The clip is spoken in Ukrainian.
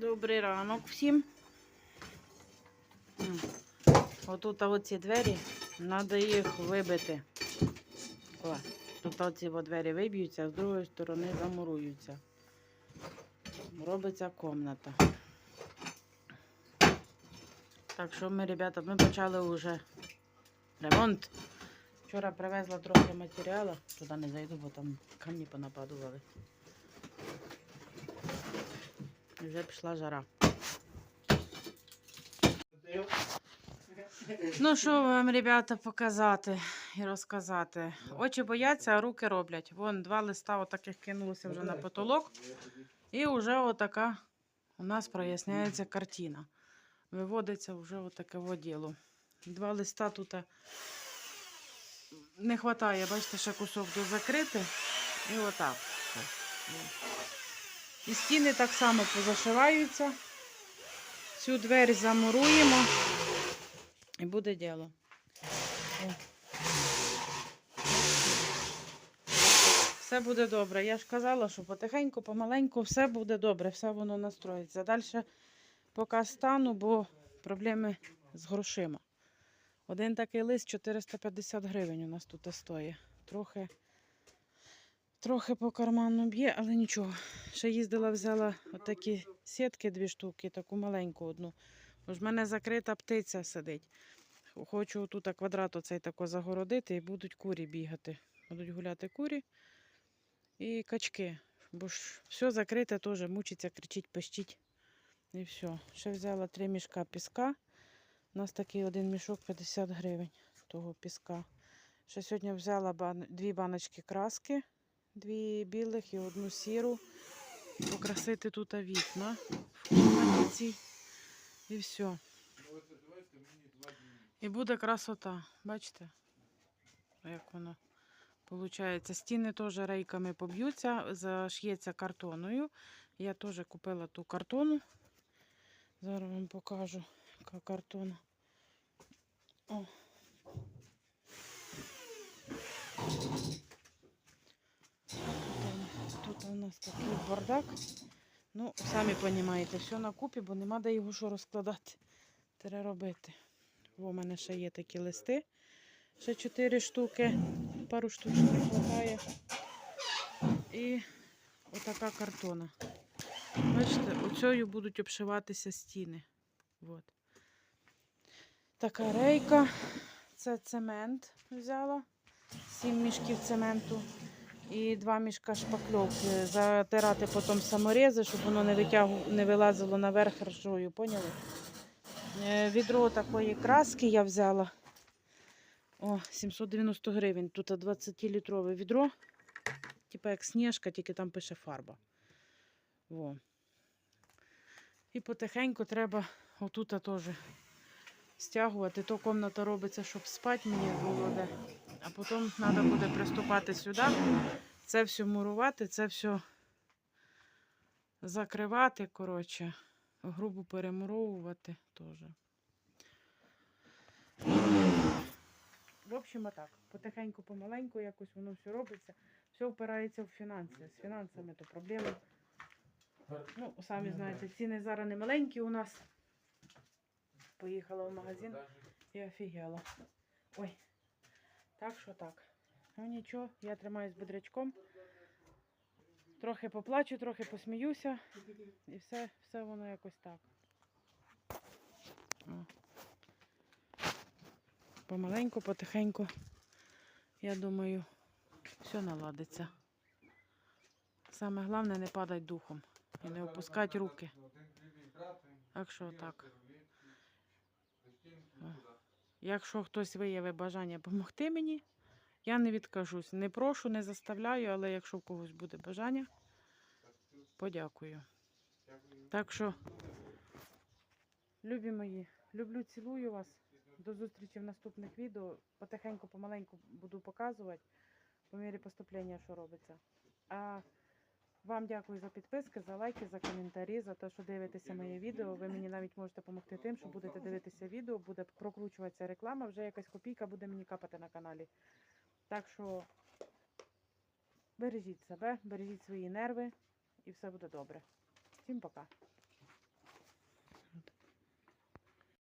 Добрий ранок всім. Отут оці двері, треба їх вибити. О, тут оці двері виб'ються, а з другої сторони замуруються. Робиться комната. Так що ми, ребята, ми почали вже ремонт. Вчора привезла трохи матеріалу. Туди не зайду, бо там камні понападували. Вже пішла жара. Ну, що вам, ребята, показати і розказати? Очі бояться, а руки роблять. Вон два листа отаких кинулося вже на потолок. І вже отака у нас проясняється картина. Виводиться вже отаке діло. Два листа тут е, не вистачає, бачите, ще кусок до закрити. І отак. І стіни так само позашиваються. Цю двері замуруємо і буде діло. Все буде добре. Я ж казала, що потихеньку, помаленьку все буде добре, все воно настроїться. Далі поки стану, бо проблеми з грошима. Один такий лист 450 гривень у нас тут стоїть. Трохи, трохи по карману б'є, але нічого. Ще їздила, взяла отакі сітки, дві штуки, таку маленьку одну. Бо ж мене закрита птиця сидить. Хочу тут квадрат оцей тако загородити і будуть курі бігати. Будуть гуляти курі і качки. Бо ж все закрите теж мучиться, кричить, пищить. І все. Ще взяла три мішка піска. У нас такий один мішок 50 гривень того піска. Ще сьогодні взяла дві баночки краски, дві білих і одну сіру. Покрасити тут вікна в кімнаті. І все. І буде красота. Бачите, як воно виходить. Стіни теж рейками поб'ються, заш'ється картоною. Я теж купила ту картону. Зараз вам покажу, яка картона. О. Тут, тут у нас такий бардак. Ну, самі розумієте, все на купі, бо нема де його що розкладати. Треба робити. О, у мене ще є такі листи. Ще 4 штуки, пару штучок не вистачає. І отака картона. Бачите, оцею будуть обшиватися стіни. От. Така рейка. Це цемент взяла. Сім мішків цементу і два мішка шпакльовки. Затирати потім саморези, щоб воно не витягу, не вилазило наверх ржою, поняли? Е, Відро такої краски я взяла. О, 790 гривень. Тут 20-літрове відро. Типа як сніжка, тільки там пише фарба. Во. І потихеньку треба отут теж стягувати. То комната робиться, щоб спати мені було де. А потім треба буде приступати сюди. Це все мурувати, це все закривати, коротше, грубо перемуровувати теж. В общем, отак. Потихеньку, помаленьку, якось воно все робиться. Все впирається в фінанси. З фінансами то проблеми. Ну, самі знаєте, ціни зараз не маленькі у нас. Поїхала в магазин і офігела. Ой. Так що так. Ну нічого, я тримаюсь бодрячком. Трохи поплачу, трохи посміюся. І все, все воно якось так. Помаленьку, потихеньку. Я думаю, все наладиться. Саме головне не падати духом і не опускати руки. Так що так. Якщо хтось виявить бажання допомогти мені, я не відкажусь. Не прошу, не заставляю, але якщо в когось буде бажання, подякую. Так що, любі мої, люблю, цілую вас. До зустрічі в наступних відео. Потихеньку, помаленьку буду показувати по мірі поступлення, що робиться. А вам дякую за підписки, за лайки, за коментарі, за те, що дивитеся моє відео. Ви мені навіть можете допомогти тим, що будете дивитися відео, буде прокручуватися реклама, вже якась копійка буде мені капати на каналі. Так що бережіть себе, бережіть свої нерви і все буде добре. Всім пока.